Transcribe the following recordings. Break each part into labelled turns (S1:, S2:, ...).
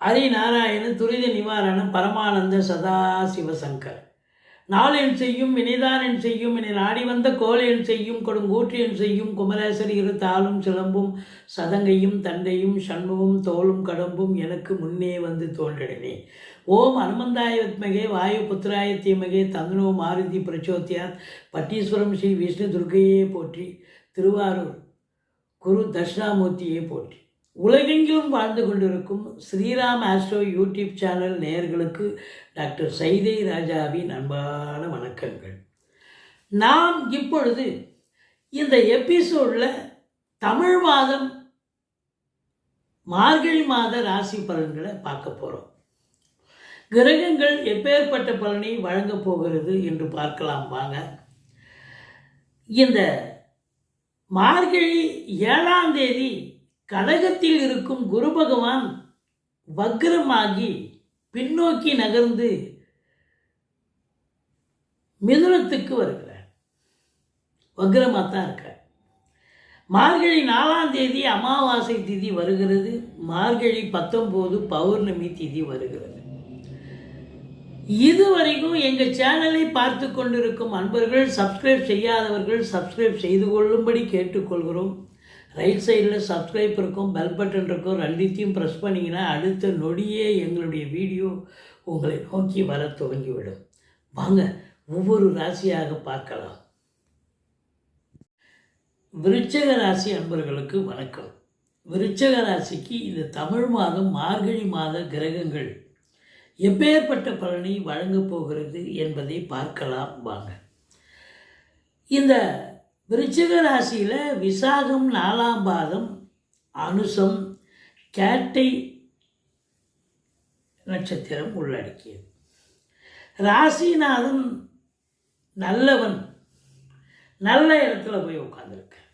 S1: ஹரிநாராயணன் துரித நிவாரணம் பரமானந்த சதா சிவசங்கர். நாளென் செய்யும் வினைதானன் செய்யும் என நாடி வந்த கோலையன் செய்யும் கொடுங்கூற்றியன் செய்யும் குமரேசர் இரு தாளும் சிலம்பும் சதங்கையும் தண்டையும் சண்முகம் தோளும் கடம்பும் எனக்கு முன்னே வந்து தோன்றினே ஓம் அனுமந்தாய வித்மகே வாயு புத்திராய தீமகே தந்தனோ மாருதி பிரச்சோத்தியாத் பட்டீஸ்வரம் ஸ்ரீ விஷ்ணு துர்கையே போற்றி திருவாரூர் குரு தட்சிணாமூர்த்தியே போற்றி. உலகெங்கிலும் வாழ்ந்து கொண்டிருக்கும் ஸ்ரீராம் ஆஸ்ட்ரோ யூடியூப் சேனல் நேயர்களுக்கு டாக்டர் சைதை ராஜாவின் அன்பான வணக்கங்கள். நாம் இப்பொழுது இந்த எபிசோடில் தமிழ் மாதம் மார்கழி மாத ராசி பலன்களை பார்க்க போகிறோம் கிரகங்கள் எப்பேற்பட்ட பலனை வழங்கப் போகிறது என்று பார்க்கலாம் வாங்க. இந்த மார்கழி ஏழாம் தேதி கடகத்தில் இருக்கும் குரு பகவான் வக்ரமாகி பின்னோக்கி நகர்ந்து மிதுனத்துக்கு வருகிறார். வக்ரமாக தான் இருக்கார். மார்கழி நாலாம் தேதி அமாவாசை திதி வருகிறது. மார்கழி பத்தொம்போது பௌர்ணமி திதி வருகிறது. இதுவரைக்கும் எங்கள் சேனலை பார்த்து கொண்டிருக்கும் அன்பர்கள் சப்ஸ்கிரைப் செய்யாதவர்கள் சப்ஸ்கிரைப் செய்து கொள்ளும்படி கேட்டுக்கொள்கிறோம். ரைட் சைடில் சப்ஸ்கிரைப் இருக்கும் பெல் பட்டன் இருக்கும் ரெண்டுத்தையும் ப்ரெஸ் பண்ணிங்கன்னா அடுத்த நொடியே எங்களுடைய வீடியோ உங்களை நோக்கி வர துவங்கிவிடும். வாங்க ஒவ்வொரு ராசியாக பார்க்கலாம். விருச்சக ராசி அன்பர்களுக்கு வணக்கம். விருச்சக ராசிக்கு இந்த தமிழ் மாதம் மார்கழி மாத கிரகங்கள் எப்பேற்பட்ட பலனை வழங்கப் போகிறது என்பதை பார்க்கலாம் வாங்க. இந்த விருச்சிக ராசியில் விசாகம் நாலாம் பாதம் அனுசம் கேட்டை நட்சத்திரம் உள்ளடக்கியது. ராசிநாதன் நல்லவன். நல்ல இடத்துல போய் உட்காந்துருக்கார்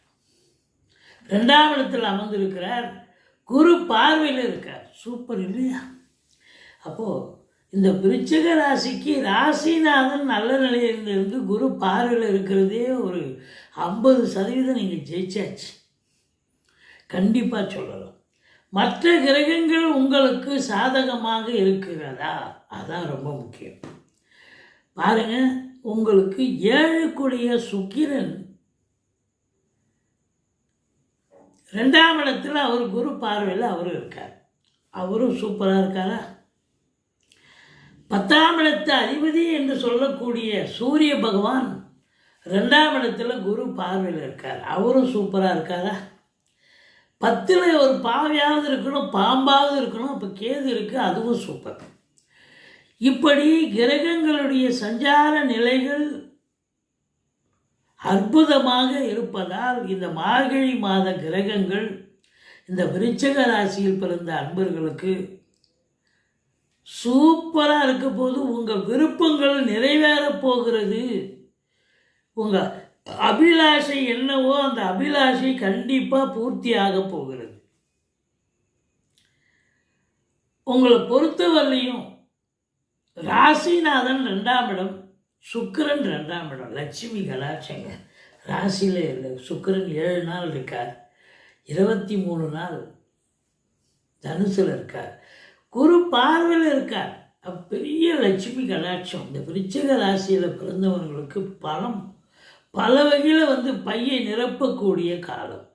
S1: ரெண்டாம் இடத்தில் அமர்ந்திருக்கிறார். குரு பார்வையில் இருக்கார். சூப்பர் இல்லையா? அப்போது இந்த விருச்சக ராசிக்கு ராசிநாதன் நல்ல நிலையில் இருந்து குரு பார்வையில் இருக்கிறதே ஒரு ஐம்பது சதவீதம் நீங்கள் ஜெயிச்சாச்சு. கண்டிப்பாக சொல்லலாம் மற்ற கிரகங்கள் உங்களுக்கு சாதகமாக இருக்கிறதா? அதான் ரொம்ப முக்கியம். பாருங்க உங்களுக்கு ஏழுக்குடைய சுக்கிரன். ரெண்டாம் இடத்தில் அவர் குரு பார்வையில் அவரும் இருக்கார். அவரும் சூப்பராக இருக்காரா? பத்தாம் இடத்து அதிபதி என்று சொல்லக்கூடிய சூரிய பகவான் ரெண்டாம் இடத்துல குரு பார்வையில் இருக்கார். அவரும் சூப்பராக இருக்காரா? பத்தில் ஒரு பாவையாவது இருக்கணும் பாம்பாவது இருக்கணும் இப்போ கேது இருக்குது அதுவும் சூப்பர் இப்படி கிரகங்களுடைய சஞ்சார நிலைகள் அற்புதமாக இருப்பதால் இந்த மார்கழி மாத கிரகங்கள் இந்த விருச்சக ராசியில் பிறந்த அன்பர்களுக்கு சூப்பராக இருக்க போது உங்கள் விருப்பங்கள் நிறைவேற போகிறது. உங்கள் அபிலாஷை என்னவோ அந்த அபிலாஷை கண்டிப்பாக பூர்த்தியாக போகிறது. உங்களை பொறுத்தவரையும் ராசிநாதன் ரெண்டாம் இடம் சுக்கிரன் ரெண்டாம் இடம் லட்சுமி கலாட்சங்க. ராசியில் இல்லை சுக்கிரன் ஏழு நாள் இருக்கார். இருபத்தி மூணு நாள் தனுசில் இருக்கார். குரு பார்வையில் இருக்கார். பெரிய லட்சுமி கடாட்சம். இந்த விருச்சக ராசியில் பிறந்தவர்களுக்கு பணம் பல வகையில் வந்து பையை நிரப்பக்கூடிய காலம்.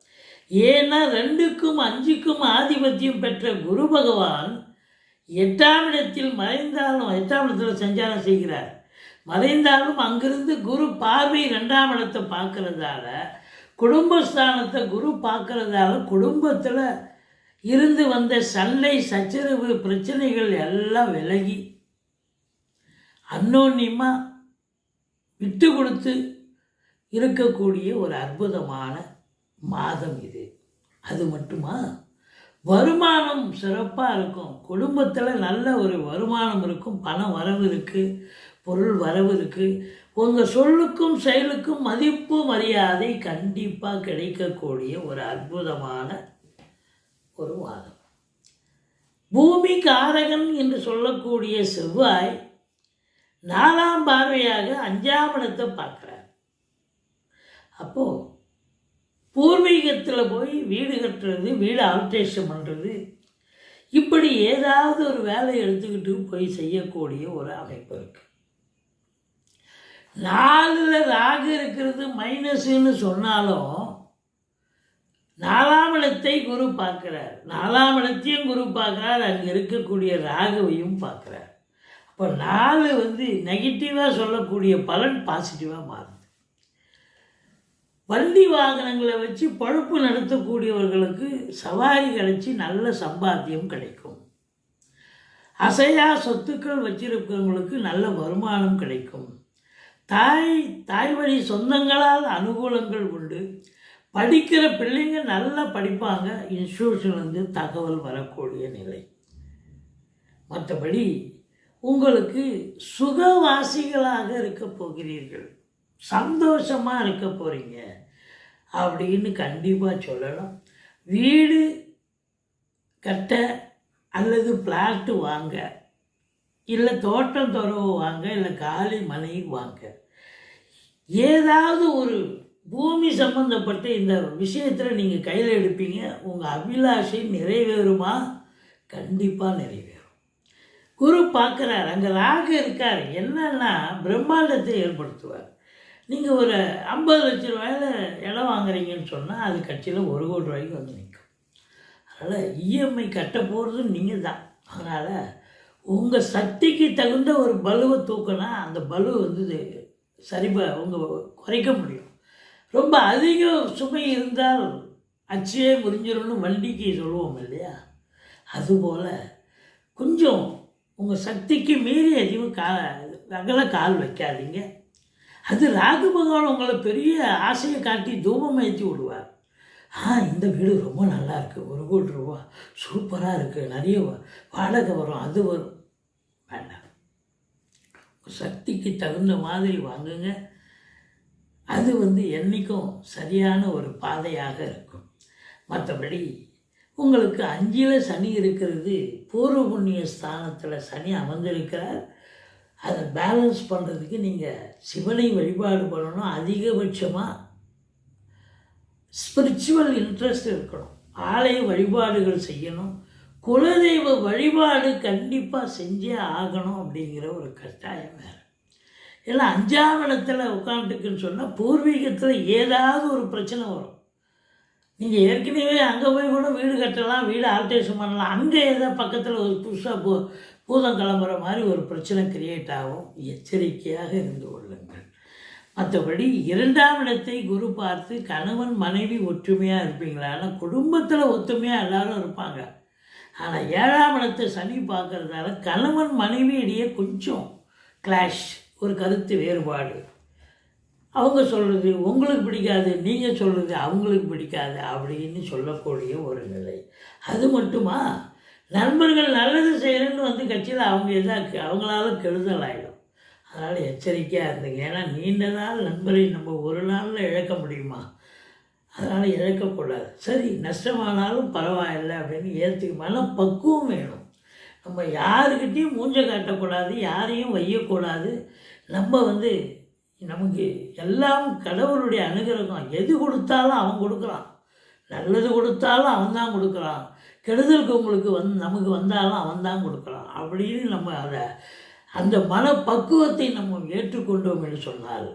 S1: ஏன்னா ரெண்டுக்கும் அஞ்சுக்கும் ஆதிபத்தியம் பெற்ற குரு பகவான் எட்டாம் இடத்தில் மறைந்தாலும் எட்டாம் இடத்தில் சஞ்சாரம் செய்கிறார். மறைந்தாலும் அங்கிருந்து குரு பார்வை ரெண்டாம் இடத்தை பார்க்கறதால குடும்பஸ்தானத்தை குரு பார்க்கறதால குடும்பத்தில் இருந்து வந்த சண்டை சச்சரவு பிரச்சனைகள் எல்லாம் விலகி அன்னோன்யமாக விட்டு கொடுத்து இருக்கக்கூடிய ஒரு அற்புதமான மாதம் இது. அது மட்டுமா? வருமானம் சிறப்பாக இருக்கும். குடும்பத்தில் நல்ல ஒரு வருமானம் இருக்கும். பணம் வரவு இருக்குது பொருள் வரவு இருக்குது உங்கள் சொல்லுக்கும் செயலுக்கும் மதிப்பு மரியாதை கண்டிப்பாக கிடைக்கக்கூடிய ஒரு அற்புதமான ஒரு வாதம். பூமி காரகன் என்று சொல்லக்கூடிய செவ்வாய் நாலாம் பார்வையாக அஞ்சாம் இடத்தை பார்க்குறார். அப்போது பூர்வீகத்தில் போய் வீடு கட்டுறது வீடு ஆல்ட்ரேஷன் பண்ணுறது இப்படி ஏதாவது ஒரு வேலை எடுத்துக்கிட்டு போய் செய்யக்கூடிய ஒரு அமைப்பு இருக்கு. நாலில் ராகு இருக்கிறது மைனஸ்ன்னு சொன்னாலும் நாலாம் இடத்தை குரு பார்க்குறார். நாலாம் இடத்தையும் குரு பார்க்குறார். அங்கே இருக்கக்கூடிய ராகுவையும் பார்க்குறார். அப்போ நாலு வந்து நெகட்டிவாக சொல்லக்கூடிய பலன் பாசிட்டிவாக மாறுது. வண்டி வாகனங்களை வச்சு பழுப்பு நடத்தக்கூடியவர்களுக்கு சவாரி கிடைச்சி நல்ல சம்பாத்தியம் கிடைக்கும். அசையா சொத்துக்கள் வச்சிருக்கிறவங்களுக்கு நல்ல வருமானம் கிடைக்கும். தாய் தாய் வழி சொந்தங்களால் அனுகூலங்கள் உண்டு. படிக்கிற பிள்ளைங்க நல்லா படிப்பாங்க. இன்ஸ்டியூஷன்லேருந்து தகவல் வரக்கூடிய நிலை. மற்றபடி உங்களுக்கு சுகவாசிகளாக இருக்க போகிறீர்கள். சந்தோஷமாக இருக்க போகிறீங்க அப்படின்னு கண்டிப்பாக சொல்லலாம். வீடு கட்ட அல்லது பிளாட்டு வாங்க. இல்லை தோட்டம் துறவு வாங்க இல்லை காலி மனை வாங்க. ஏதாவது ஒரு பூமி சம்பந்தப்பட்ட இந்த விஷயத்தில் நீங்கள் கையில் எடுப்பீங்க. உங்கள் அபிலாஷை நிறைவேறுமா? கண்டிப்பாக நிறைவேறும். குரு பார்க்குறார். அங்கே ராகு இருக்கார். என்னன்னா பிரம்மாண்டத்தை ஏற்படுத்துவார். நீங்கள் ஒரு ஐம்பது லட்ச ரூபாயில் இடம் வாங்குறீங்கன்னு சொன்னால் அது கட்சியில் ஒரு கோடி ரூபாய்க்கு வந்து நிற்கும் அதனால் இஎம்ஐ கட்ட போகிறது நீங்கள் தான். அதனால் உங்கள் சக்திக்கு தகுந்த ஒரு பலுவை தூக்கினா அந்த பலு வந்து சரிப உங்கள் குறைக்க முடியும். ரொம்ப அதிக சுமை இருந்தால் அச்சே முறிஞ்சிடும்னு வண்டிக்கு சொல்லுவோம் இல்லையா? அதுபோல் கொஞ்சம் உங்கள் சக்திக்கு மீறி அதிகம் கா அகல கால் வைக்காதீங்க. அது ராகு பகவான் உங்களை பெரிய ஆசையை காட்டி தூபம் ஏற்றி விடுவார். ஆ இந்த வீடு ரொம்ப நல்லா இருக்குது ஒரு கோடி ரூபா. சூப்பராக இருக்குது நிறைய வா- வாடகை வரும். அது வரும். வேண்டாம். சக்திக்கு தகுந்த மாதிரி வாங்குங்க. அது வந்து என்றைக்கும் சரியான ஒரு பாதையாக இருக்கும். மற்றபடி உங்களுக்கு அஞ்சில் சனி இருக்கிறது பூர்வ புண்ணிய ஸ்தானத்தில் சனி அமர்ந்திருக்கிறார். அதை பேலன்ஸ் பண்ணுறதுக்கு நீங்கள் சிவனை வழிபாடு பண்ணணும். அதிகபட்சமாக ஸ்பிரிச்சுவல் இன்ட்ரெஸ்ட் இருக்கணும். ஆலய வழிபாடுகள் செய்யணும். குலதெய்வ வழிபாடு கண்டிப்பாக செஞ்சே ஆகணும் அப்படிங்கிற ஒரு கட்டாயம் வேறு. ஏன்னா அஞ்சாம் இடத்துல உட்காந்துட்டுக்குன்னு சொன்னால் பூர்வீகத்தில் ஏதாவது ஒரு பிரச்சனை வரும். நீங்கள் ஏற்கனவே அங்கே போய் கூட வீடு கட்டலாம் வீடு ஆல்டேஷன் பண்ணலாம். அங்கே ஏதோ பக்கத்தில் ஒரு புதுசாக பூ பூதம் கிளம்புற மாதிரி ஒரு பிரச்சனை கிரியேட் ஆகும். எச்சரிக்கையாக இருந்து கொள்ளுங்கள். மற்றபடி இரண்டாம் இடத்தை குரு பார்த்து கணவன் மனைவி ஒற்றுமையாக இருப்பீங்களா? ஆனால் குடும்பத்தில் ஒற்றுமையாக எல்லாரும் இருப்பாங்க. ஆனால் ஏழாம் இடத்தை சனி பார்க்குறதால கணவன் மனைவி இடையே கொஞ்சம் கிளாஷ் ஒரு கருத்து வேறுபாடு. அவங்க சொல்கிறது உங்களுக்கு பிடிக்காது நீங்கள் சொல்கிறது அவங்களுக்கு பிடிக்காது அப்படின்னு சொல்லக்கூடிய ஒரு நிலை. அது மட்டுமா? நண்பர்கள் நல்லது செய்கிறேன்னு வந்து கட்சியில் அவங்க இதாக அவங்களால கெடுதல் ஆகிடும் அதனால் எச்சரிக்கையாக இருந்துங்க. ஏன்னா நீண்ட நாள் நண்பரை நம்ம ஒரு நாளில் இழக்க முடியுமா? அதனால் இழக்கக்கூடாது சரி நஷ்டமானாலும் பரவாயில்லை அப்படின்னு ஏற்றுக்க மன பக்குவம் வேணும். நம்ம யாருக்கிட்டேயும் மூஞ்ச காட்டக்கூடாது யாரையும் வையக்கூடாது. நம்ம வந்து நமக்கு எல்லாம் கடவுளுடைய அனுகிரகம். எது கொடுத்தாலும் அவன் கொடுக்குறான். நல்லது கொடுத்தாலும் அவன் தான் கொடுக்குறான். கெடுதலுக்கு உங்களுக்கு வந்து நமக்கு வந்தாலும் அவன் தான் கொடுக்குறான். அப்படின்னு நம்ம அதை அந்த மனப்பக்குவத்தை நம்ம ஏற்றுக்கொண்டோம் என்று சொன்னால்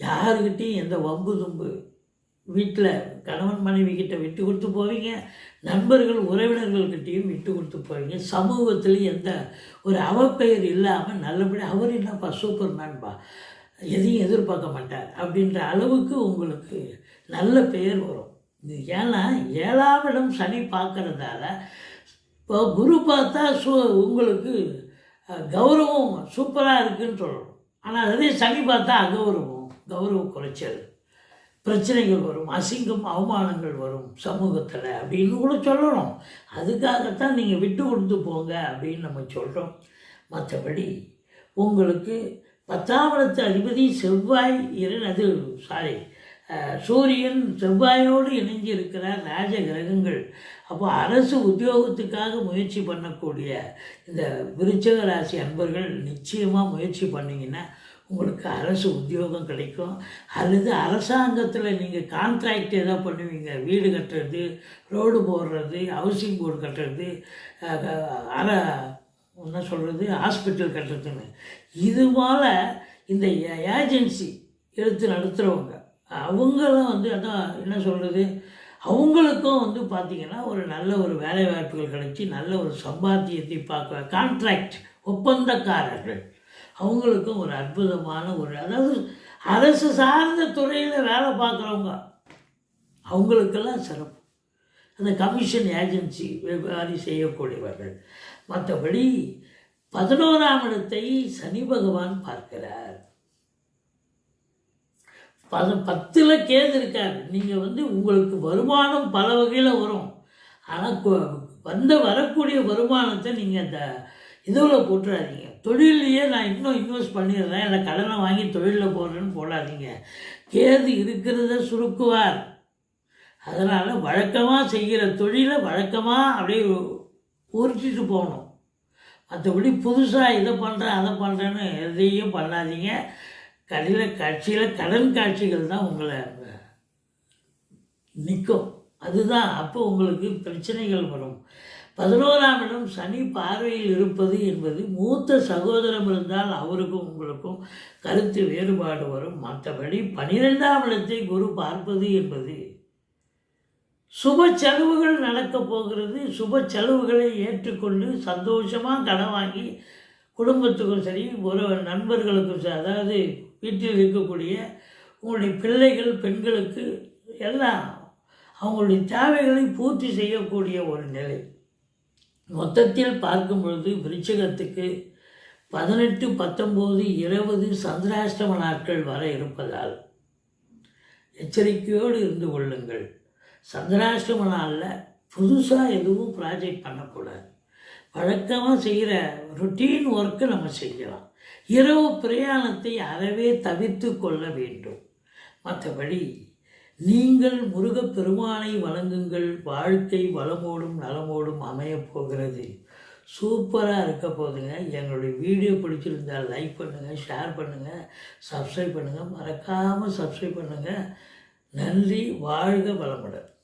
S1: யாருக்கிட்டையும் எந்த வம்பு தும்பு வீட்டில் கணவன் மனைவி கிட்ட விட்டு கொடுத்து போவீங்க நண்பர்கள் உறவினர்கள்கிட்டையும் விட்டு கொடுத்து போவீங்க. சமூகத்துலேயும் எந்த ஒரு அவப்பெயர் இல்லாமல் நல்லபடியாக அவர் என்னப்பா சூப்பர் மேன்பா எதையும் எதிர்பார்க்க மாட்டார் அப்படின்ற அளவுக்கு உங்களுக்கு நல்ல பெயர் வரும். இது ஏன்னா ஏழாம் இடம் சனி பார்க்குறதால இப்போ குரு பார்த்தா சு உங்களுக்கு கௌரவம் சூப்பராக இருக்குன்னு சொல்லணும். ஆனால் அதே சனி பார்த்தா அகௌரவம் கௌரவ குறைச்சல். பிரச்சனைகள் வரும் அசிங்கம் அவமானங்கள் வரும் சமூகத்தில் அப்படின்னு கூட சொல்லணும். அதுக்காகத்தான் நீங்கள் விட்டு கொடுத்து போங்க அப்படின்னு நம்ம சொல்கிறோம் மற்றபடி உங்களுக்கு பத்தாம் அதிபதி செவ்வாய் இரு அது சாரி சூரியன் செவ்வாயோடு இணைஞ்சு இருக்கிற ராஜ கிரகங்கள். அப்போ அரசு உத்தியோகத்துக்காக முயற்சி பண்ணக்கூடிய இந்த விருச்சக ராசி அன்பர்கள் நிச்சயமாக முயற்சி பண்ணிங்கன்னா உங்களுக்கு அரசு உத்தியோகம் கிடைக்கும். அல்லது அரசாங்கத்தில் நீங்கள் கான்ட்ராக்ட் ஏதோ பண்ணுவீங்க. வீடு கட்டுறது ரோடு போடுறது ஹவுசிங் போர்டு கட்டுறது அற என்ன சொல்கிறது ஹாஸ்பிட்டல் கட்டுறதுன்னு. இது போல் இந்த ஏஜென்சி எடுத்து நடத்துகிறவங்க அவங்களும் வந்து அதான் என்ன சொல்கிறது அவங்களுக்கும் வந்து பார்த்திங்கன்னா ஒரு நல்ல ஒரு வேலை வாய்ப்புகள் கிடைச்சி நல்ல ஒரு சம்பாத்தியத்தை பார்க்க கான்ட்ராக்ட் ஒப்பந்தக்காரர்கள். அவங்களுக்கும் ஒரு அற்புதமான ஒரு அதாவது அரசு சார்ந்த துறையில் வேலை பார்க்குறவங்க அவங்களுக்கெல்லாம் சிறப்பு. அந்த கமிஷன் ஏஜென்சி மாதிரி செய்யக்கூடியவர்கள். மற்றபடி பதினோராம் இடத்தை சனி பகவான் பார்க்கிறார். பத பத்தில் கேது இருக்கார். நீங்கள் வந்து உங்களுக்கு வருமானம் பல வகையில் வரும். ஆனால் வந்த வரக்கூடிய வருமானத்தை நீங்கள் அந்த இதுவில் போட்டுறாதீங்க. தொழிலையே நான் இன்னும் இன்வெஸ்ட் பண்ணிடுறேன். இல்லை கடனை வாங்கி தொழிலில் போடுறேன்னு போடாதீங்க. கேது இருக்கிறத சுருக்குவார். அதனால் வழக்கமாக செய்கிற தொழிலை வழக்கமாக அப்படியே உரிச்சிட்டு போகணும். மற்றபடி புதுசாக இதை பண்ணுறேன் அதை பண்ணுறேன்னு எதையும் பண்ணாதீங்க. கடையில் காட்சியில் கடன் காட்சிகள் தான் உங்களை நிற்கும் அதுதான் அப்போ உங்களுக்கு பிரச்சனைகள் வரும். பதினோராம் இடம் சனி பார்வையில் இருப்பது என்பது மூத்த சகோதரம் இருந்தால் அவருக்கும் உங்களுக்கும் கருத்து வேறுபாடு வரும். மற்றபடி பனிரெண்டாம் இடத்தை குரு பார்ப்பது என்பது சுப செலவுகள் நடக்கப் போகிறது. சுப செலவுகளை ஏற்றுக்கொண்டு சந்தோஷமாக கடன் வாங்கி குடும்பத்துக்கும் சரி ஒரு நண்பர்களுக்கும் சரி அதாவது வீட்டில் இருக்கக்கூடிய உங்களுடைய பிள்ளைகள் பெண்களுக்கு எல்லாம் அவங்களுடைய தேவைகளை பூர்த்தி செய்யக்கூடிய ஒரு நிலை. மொத்தத்தில் பார்க்கும் பொழுது விருச்சிகத்துக்கு பதினெட்டு பத்தொம்போது இருபது சந்திராஷ்டம நாட்கள் வர இருப்பதால் எச்சரிக்கையோடு இருந்து கொள்ளுங்கள். சந்திராஷ்டம நாளில் புதுசாக எதுவும் ப்ராஜெக்ட் பண்ணக்கூடாது. வழக்கமாக செய்கிற ருட்டீன் ஒர்க்கு நம்ம செய்யலாம். இரவு பிரயாணத்தை அறவே தவிர்த்து கொள்ள வேண்டும். மற்றபடி நீங்கள் முருகப் பெருமானை வணங்குங்கள். வாழ்க்கை வளமோடும் நலமோடும் அமையப் போகிறது. சூப்பராக இருக்க போகுதுங்க. எங்களுடைய வீடியோ பிடிச்சிருந்தால் லைக் பண்ணுங்கள் ஷேர் பண்ணுங்கள் சப்ஸ்கிரைப் பண்ணுங்கள் மறக்காமல் சப்ஸ்கிரைப் பண்ணுங்கள் நன்றி வாழ்க வளமுடன்.